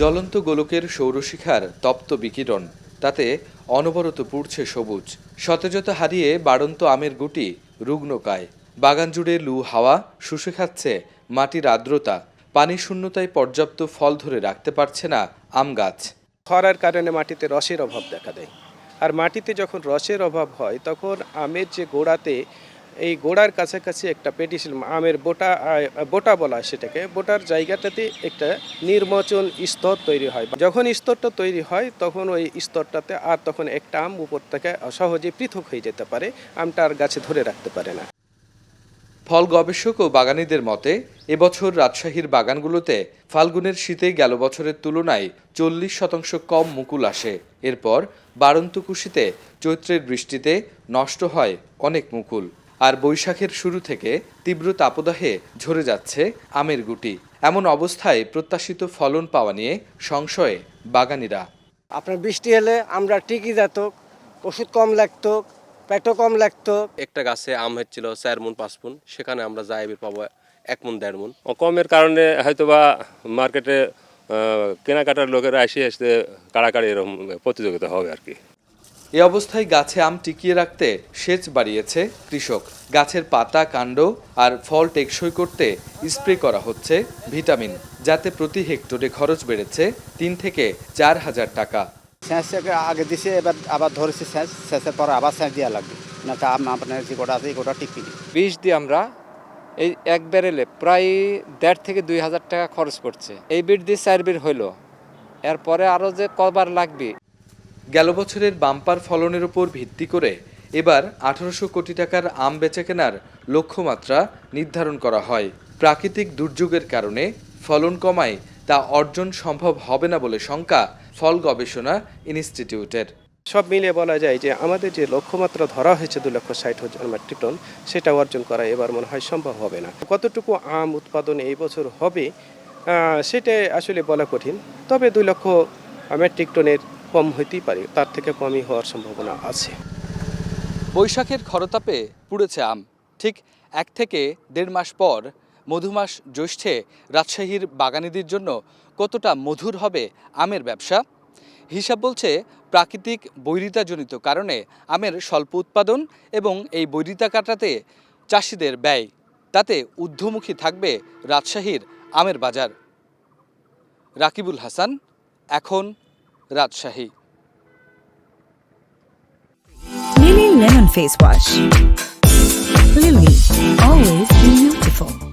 জ্বলন্ত গোলকের সৌরশিখার তপ্ত বিকিরণ, তাতে অনবরত পুড়ছে সবুজ। সতেজতা হারিয়ে বাড়ন্ত আমের গুটি রুগ্নকায় বাগান জুড়ে লু হাওয়া, শুষে খাচ্ছে মাটির আর্দ্রতা। পানি শূন্যতায় পর্যাপ্ত ফল ধরে রাখতে পারছে না আম গাছ। খরার কারণে মাটিতে রসের অভাব দেখা দেয়। আর মাটিতে যখন রসের অভাব হয়, তখন আমের যে গোড়াতে এই গোড়ার কাছাকাছি একটা পেটিসিল আমের বোটা বোটা বলা সেটাকে। বোটার জায়গাটাতে একটা নির্মচন স্তর তৈরি হয়। যখন স্তরটা তৈরি হয়, তখন ওই স্তরটাতে আর তখন একটা আম উপর থেকে সহজে পৃথক হয়ে যেতে পারে। আমটা আর গাছে ধরে রাখতে পারে না। ফল গবেষক ও বাগানীদের মতে, এবছর রাজশাহীর বাগানগুলোতে ফাল্গুনের শীতে গেল বছরের তুলনায় চল্লিশ শতাংশ কম মুকুল আসে। এরপর বাড়ন্ত কুশিতে চৈত্রের বৃষ্টিতে নষ্ট হয় অনেক মুকুল। আর বৈশাখের শুরু থেকে তীব্র তাপদাহে ঝরে যাচ্ছে আমের গুটি। এমন অবস্থায় প্রত্যাশিত ফলন পাওয়া নিয়ে সংশয়ে বাগানিরা। আপনার বৃষ্টি এলে আমরা টিকি যেত ওষুধ কম লাগতো পেটও কম লাগতো। একটা গাছে আম হচ্ছিল চার মন পাঁচ মন সেখানে আমরা যাই পাবো এক মন দেড় মন। কমের কারণে হয়তোবা মার্কেটে কেনাকাটার লোকেরা এসে এসে কাড়াকাড়ি এরকম প্রতিযোগিতা হবে আর কি। এ অবস্থায় গাছে আম টিকিয়ে রাখতে সেচ বাড়িয়েছে কৃষক। গাছের পাতা কাণ্ড আর ফল টেকসই করতে স্প্রে করা হচ্ছে ভিটামিন যাতে প্রতি হেক্টরে খরচ বেড়েছে তিন থেকে চার হাজার টাকা। স্যাঁচটাকে আগে দিছে এবার আবার ধরেছে স্যাঁচ স্যাঁচের পর আবার স্যাঁচ দেওয়া লাগবে। না তা আপনার যে গোটা আছে এই গোটা টিকবি না। বীজ দিয়ে আমরা এই এক ব্যারেলে প্রায় দেড় থেকে দুই হাজার টাকা খরচ করছে। এই বিট দিয়ে চার বিট হইল। এরপরে আরও যে কবার লাগবে গেল বছরের বাম্পার ফলনের উপর ভিত্তি করে এবার আঠারোশো কোটি টাকার আম বেচে কেনার লক্ষ্যমাত্রা নির্ধারণ করা হয়। প্রাকৃতিক দুর্যোগের কারণে ফলন কমায় তা অর্জন সম্ভব হবে না বলে শঙ্কা ফল গবেষণা ইনস্টিটিউটের। সব মিলিয়ে বলা যায় যে আমাদের যে লক্ষ্যমাত্রা ধরা হয়েছে দু লক্ষ ষাট হাজার মেট্রিক টন, সেটা অর্জন করা এবার মনে হয় সম্ভব হবে না। কতটুকু আম উৎপাদন এই বছর হবে সেটা আসলে বলা কঠিন। তবে দুই লক্ষ মেট্রিক টনের কম হইতেই পারে, তার থেকে কমই হওয়ার সম্ভাবনা আছে। বৈশাখের খরতাপে পুড়েছে আম। ঠিক এক থেকে দেড় মাস পর মধুমাস জ্যৈষ্ঠে রাজশাহীর বাগানীদের জন্য কতটা মধুর হবে আমের ব্যবসা? হিসাব বলছে প্রাকৃতিক বৈরিতাজনিত কারণে আমের স্বল্প উৎপাদন এবং এই বৈরিতা কাটাতে চাষিদের ব্যয়। তাতে ঊর্ধ্বমুখী থাকবে রাজশাহীর আমের বাজার। রাকিবুল হাসান, এখন Rajshahi Lily Lemon Face Wash. Lily, always beautiful.